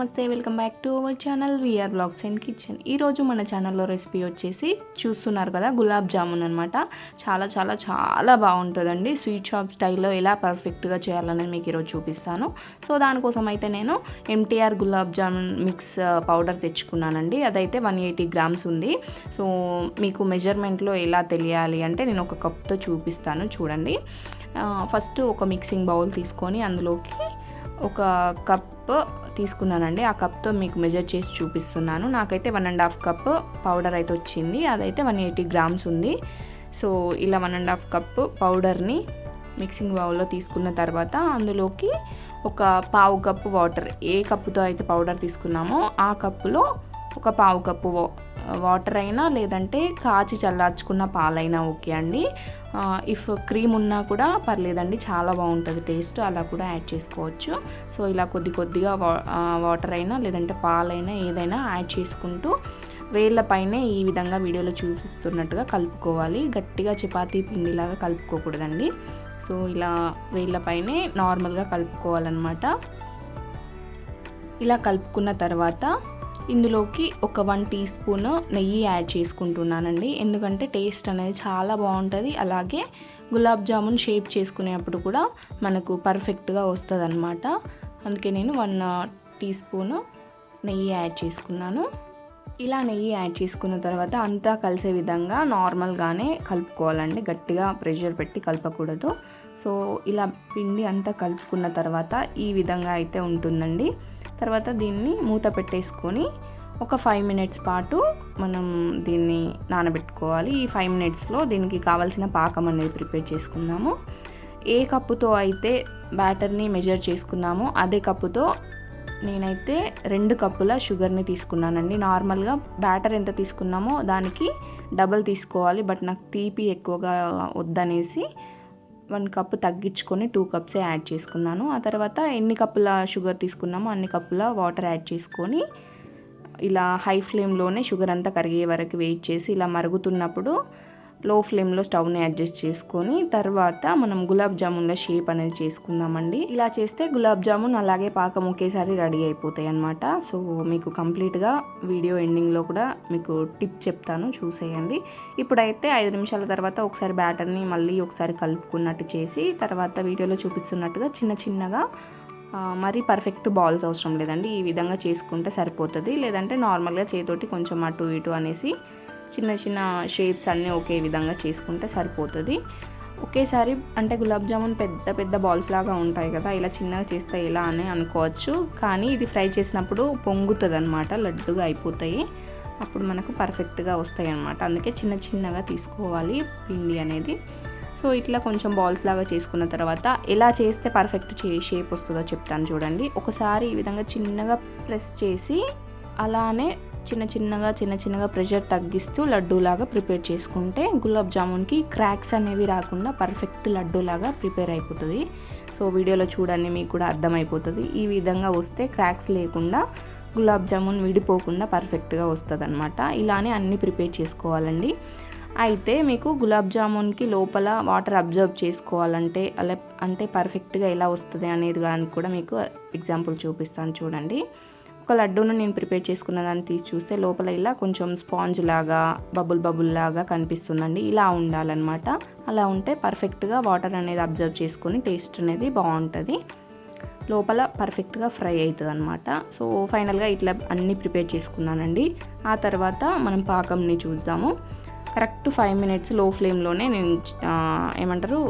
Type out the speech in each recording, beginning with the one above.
నమస్తే welcome back to our channel VR blogs and kitchen. ఈరోజు మన ఛానల్లో రెసిపీ వచ్చేసి చూస్తున్నారు కదా గులాబ్ జామున్ అనమాట చాలా చాలా చాలా బాగుంటుందండి. స్వీట్ షాప్ స్టైల్లో ఎలా పర్ఫెక్ట్గా చేయాలని మీకు ఈరోజు చూపిస్తాను. సో దానికోసం అయితే నేను MTR gulab jamun mix powder తెచ్చుకున్నానండి. అదైతే వన్ ఎయిటీ గ్రామ్స్ ఉంది. సో మీకు మెజర్మెంట్లో ఎలా తెలియాలి అంటే నేను ఒక కప్తో చూపిస్తాను చూడండి. ఫస్ట్ ఒక మిక్సింగ్ బౌల్ తీసుకొని అందులోకి ఒక కప్ తీసుకున్నానండి. ఆ కప్తో మీకు మెజర్ చేసి చూపిస్తున్నాను. నాకైతే one and half cup powder అయితే వచ్చింది. అదైతే వన్ ఎయిటీ గ్రామ్స్ ఉంది. సో ఇలా వన్ అండ్ హాఫ్ కప్ పౌడర్ని మిక్సింగ్ బౌల్లో తీసుకున్న తర్వాత అందులోకి ఒక పావు కప్పు వాటర్ ఏ కప్పుతో అయితే పౌడర్ తీసుకున్నామో ఆ కప్పులో ఒక పావు కప్పు వాటర్ అయినా లేదంటే కాచి చల్లార్చుకున్న పాలైనా ఓకే అండి. ఇఫ్ క్రీమ్ ఉన్నా కూడా పర్లేదండి చాలా బాగుంటుంది టేస్ట్ అలా కూడా యాడ్ చేసుకోవచ్చు. సో ఇలా కొద్ది కొద్దిగా వాటర్ అయినా లేదంటే పాలైనా ఏదైనా యాడ్ చేసుకుంటూ వేళ్ళపైనే ఈ విధంగా వీడియోలో చూపిస్తున్నట్టుగా కలుపుకోవాలి. గట్టిగా చపాతీ పిండిలాగా కలుపుకోకూడదండి. సో ఇలా వేళ్ళపైనే నార్మల్గా కలుపుకోవాలన్నమాట. ఇలా కలుపుకున్న తర్వాత ఇందులోకి ఒక వన్ టీ స్పూన్ నెయ్యి యాడ్ చేసుకుంటున్నానండి. ఎందుకంటే టేస్ట్ అనేది చాలా బాగుంటుంది. అలాగే గులాబ్ జామున్ షేప్ చేసుకునేటప్పుడు కూడా మనకు పర్ఫెక్ట్గా వస్తుంది అనమాట అందుకే నేను వన్ టీ స్పూన్ నెయ్యి యాడ్ చేసుకున్నాను. ఇలా నెయ్యి యాడ్ చేసుకున్న తర్వాత అంతా కలిసే విధంగా నార్మల్గానే కలుపుకోవాలండి. గట్టిగా ప్రెషర్ పెట్టి కలపకూడదు. సో ఇలా పిండి అంతా కలుపుకున్న తర్వాత ఈ విధంగా అయితే ఉంటుందండి. తర్వాత దీన్ని మూత పెట్టేసుకొని ఒక ఫైవ్ మినిట్స్ పాటు మనం దీన్ని నానబెట్టుకోవాలి. ఈ ఫైవ్ మినిట్స్లో దీనికి కావాల్సిన పాకం అనేది ప్రిపేర్ చేసుకుందాము. ఏ కప్పుతో అయితే బ్యాటర్ని మెజర్ చేసుకున్నామో అదే కప్పుతో నేనైతే రెండు కప్పుల షుగర్ని తీసుకున్నానండి. నార్మల్గా బ్యాటర్ ఎంత తీసుకున్నామో దానికి డబల్ తీసుకోవాలి. బట్ నాకు తీపి ఎక్కువగా వద్దనేసి వన్ కప్ తగ్గించుకొని టూ కప్స్ యాడ్ చేసుకున్నాను. ఆ తర్వాత ఎన్ని కప్పుల షుగర్ తీసుకున్నామో అన్ని కప్పుల వాటర్ యాడ్ చేసుకొని ఇలా హై ఫ్లేమ్లోనే షుగర్ అంతా కరిగే వరకు వెయిట్ చేసి ఇలా మరుగుతున్నప్పుడు లో ఫ్లేమ్లో స్టవ్ని అడ్జస్ట్ చేసుకొని తర్వాత మనం గులాబ్ జామున్ల షేప్ అనేది చేసుకుందామండి. ఇలా చేస్తే గులాబ్ జామున్ అలాగే పాకం ఒకేసారి రెడీ అయిపోతాయి అనమాట సో మీకు కంప్లీట్గా వీడియో ఎండింగ్లో కూడా మీకు టిప్ చెప్తాను చూసేయండి. ఇప్పుడైతే ఐదు నిమిషాల తర్వాత ఒకసారి బ్యాటర్ని మళ్ళీ ఒకసారి కలుపుకున్నట్టు చేసి తర్వాత వీడియోలో చూపిస్తున్నట్టుగా చిన్న చిన్నగా మరీ పర్ఫెక్ట్ బాల్స్ అవసరం లేదండి. ఈ విధంగా చేసుకుంటే సరిపోతుంది. లేదంటే నార్మల్గా చేతోటి కొంచెం అటు ఇటు అనేసి చిన్న చిన్న షేప్స్ అన్నీ ఒకే విధంగా చేసుకుంటే సరిపోతుంది. ఒకేసారి అంటే గులాబ్ జామున్ పెద్ద పెద్ద బాల్స్ లాగా ఉంటాయి కదా ఇలా చిన్నగా చేస్తే ఎలా అని అనుకోవచ్చు. కానీ ఇది ఫ్రై చేసినప్పుడు పొంగుతుంది అనమాట లడ్డుగా అయిపోతాయి. అప్పుడు మనకు పర్ఫెక్ట్గా వస్తాయి అనమాట అందుకే చిన్న చిన్నగా తీసుకోవాలి పిండి అనేది. సో ఇట్లా కొంచెం బాల్స్ లాగా చేసుకున్న తర్వాత ఎలా చేస్తే పర్ఫెక్ట్ షేప్ వస్తుందో చెప్తాను చూడండి. ఒకసారి ఈ విధంగా చిన్నగా ప్రెస్ చేసి అలానే చిన్న చిన్నగా చిన్న చిన్నగా ప్రెషర్ తగ్గిస్తూ లడ్డూలాగా ప్రిపేర్ చేసుకుంటే గులాబ్ జామున్కి క్రాక్స్ అనేవి రాకుండా పర్ఫెక్ట్ లడ్డూలాగా ప్రిపేర్ అయిపోతుంది. సో వీడియోలో చూడండి మీకు కూడా అర్థమైపోతుంది. ఈ విధంగా వస్తే క్రాక్స్ లేకుండా గులాబ్ జామున్ విడిపోకుండా పర్ఫెక్ట్గా వస్తుంది అనమాట ఇలానే అన్నీ ప్రిపేర్ చేసుకోవాలండి. అయితే మీకు గులాబ్ జామున్కి లోపల వాటర్ అబ్జర్వ్ చేసుకోవాలంటే అలా అంటే పర్ఫెక్ట్గా ఎలా వస్తుంది అనేది కానీ కూడా మీకు ఎగ్జాంపుల్ చూపిస్తాను చూడండి. ఒక లడ్డూను నేను ప్రిపేర్ చేసుకున్న దాన్ని తీసి చూస్తే లోపల ఇలా కొంచెం స్పాంజ్ లాగా బబుల్ బబుల్ లాగా కనిపిస్తుందండి. ఇలా ఉండాలన్నమాట. అలా ఉంటే పర్ఫెక్ట్గా వాటర్ అనేది అబ్జర్వ్ చేసుకొని టేస్ట్ అనేది బాగుంటుంది. లోపల పర్ఫెక్ట్గా ఫ్రై అవుతుంది అనమాట సో ఫైనల్గా ఇట్లా అన్నీ ప్రిపేర్ చేసుకున్నానండి. ఆ తర్వాత మనం పాకంని చూద్దాము. కరెక్ట్ ఫైవ్ మినిట్స్లో ఫ్లేమ్లోనే నేను ఏమంటారు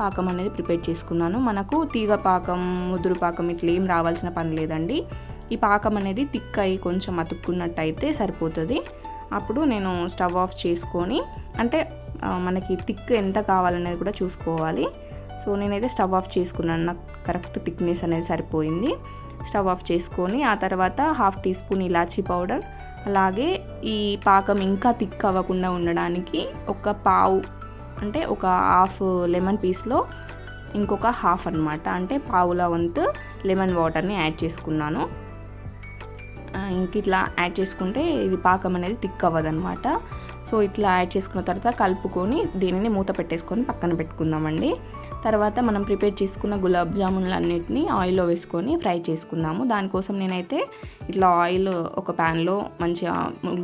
పాకం అనేది ప్రిపేర్ చేసుకున్నాను. మనకు తీగ పాకం ముదురు పాకం ఇట్లా ఏం రావాల్సిన పని లేదండి. ఈ పాకం అనేది థిక్ అయ్యి కొంచెం అతుక్కున్నట్టయితే సరిపోతుంది. అప్పుడు నేను స్టవ్ ఆఫ్ చేసుకొని అంటే మనకి థిక్ ఎంత కావాలనేది కూడా చూసుకోవాలి. సో నేనైతే స్టవ్ ఆఫ్ చేసుకున్నాను. నాకు కరెక్ట్ థిక్నెస్ అనేది సరిపోయింది. స్టవ్ ఆఫ్ చేసుకొని ఆ తర్వాత హాఫ్ టీ స్పూన్ ఇలాచీ పౌడర్ అలాగే ఈ పాకం ఇంకా థిక్ అవ్వకుండా ఉండడానికి ఒక పావు అంటే ఒక హాఫ్ లెమన్ పీస్లో ఇంకొక హాఫ్ అనమాట అంటే పావుల వంతు లెమన్ వాటర్ని యాడ్ చేసుకున్నాను. ఇంక ఇట్లా యాడ్ చేసుకుంటే ఇది పాకం అనేది థిక్ అవ్వదనమాట సో ఇట్లా యాడ్ చేసుకున్న తర్వాత కలుపుకొని దీనిని మూత పెట్టేసుకొని పక్కన పెట్టుకుందామండి. తర్వాత మనం ప్రిపేర్ చేసుకున్న గులాబ్ జామున్లు అన్నిటిని ఆయిల్లో వేసుకొని ఫ్రై చేసుకుందాము. దానికోసం నేనైతే ఇట్లా ఆయిల్ ఒక ప్యాన్లో మంచిగా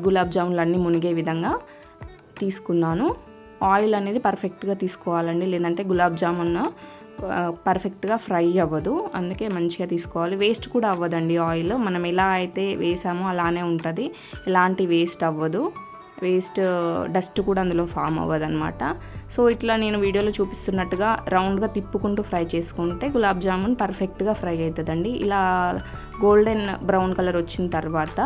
గులాబ్ జామున్లు అన్నీ మునిగే విధంగా తీసుకున్నాను. ఆయిల్ అనేది పర్ఫెక్ట్గా తీసుకోవాలండి. లేదంటే గులాబ్ జామున్ పర్ఫెక్ట్గా ఫ్రై అవ్వదు. అందుకే మంచిగా తీసుకోవాలి. వేస్ట్ కూడా అవ్వదండి ఆయిల్ మనం ఎలా అయితే వేసామో అలానే ఉంటుంది. ఎలాంటి వేస్ట్ అవ్వదు. వేస్ట్ డస్ట్ కూడా అందులో ఫామ్ అవ్వదనమాట సో ఇట్లా నేను వీడియోలో చూపిస్తున్నట్టుగా రౌండ్గా తిప్పుకుంటూ ఫ్రై చేసుకుంటే గులాబ్ జామున్ పర్ఫెక్ట్గా ఫ్రై అవుతుందండి. ఇలా గోల్డెన్ బ్రౌన్ కలర్ వచ్చిన తర్వాత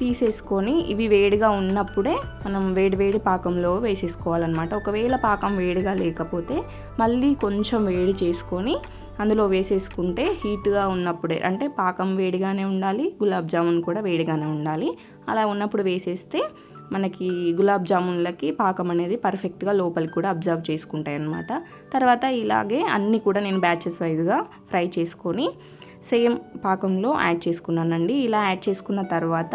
తీసేసుకొని ఇవి వేడిగా ఉన్నప్పుడే మనం వేడి వేడి పాకంలో వేసేసుకోవాలన్నమాట. ఒకవేళ పాకం వేడిగా లేకపోతే మళ్ళీ కొంచెం వేడి చేసుకొని అందులో వేసేసుకుంటే హీట్గా ఉన్నప్పుడే అంటే పాకం వేడిగానే ఉండాలి గులాబ్ జామున్ కూడా వేడిగానే ఉండాలి. అలా ఉన్నప్పుడు వేసేస్తే మనకి గులాబ్ జామున్లకి పాకం అనేది పర్ఫెక్ట్గా లోపలికి కూడా అబ్జర్వ్ చేసుకుంటాయి అన్నమాట తర్వాత ఇలాగే అన్నీ కూడా నేను బ్యాచెస్ వైజ్గా ఫ్రై చేసుకొని సేమ్ పాకంలో యాడ్ చేసుకున్నానండి. ఇలా యాడ్ చేసుకున్న తర్వాత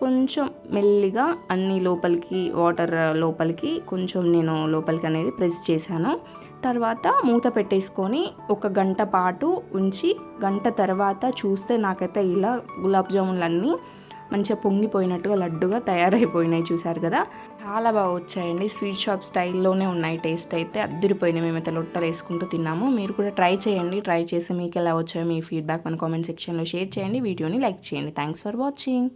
కొంచెం మెల్లిగా అన్ని లోపలికి వాటర్ లోపలికి కొంచెం నేను లోపలికి అనేది ప్రెస్ చేశాను. తర్వాత మూత పెట్టేసుకొని ఒక గంట పాటు ఉంచి గంట తర్వాత చూస్తే నాకైతే ఇలా గులాబ్ జాములన్నీ మంచిగా పొంగిపోయినట్టుగా లడ్డుగా తయారైపోయినాయి చూసారు కదా. చాలా బాగా వచ్చాయండి. స్వీట్ షాప్ స్టైల్లోనే ఉన్నాయి టేస్ట్ అయితే. అద్దరిపోయినాయి. మేమైతే లొట్టలు వేసుకుంటూ తిన్నాము. మీరు కూడా ట్రై చేయండి. ట్రై చేసి మీకు ఎలా వచ్చాయో మీ ఫీడ్బ్యాక్ మన కామెంట్ సెక్షన్లో షేర్ చేయండి. వీడియోని లైక్ చేయండి. Thanks for watching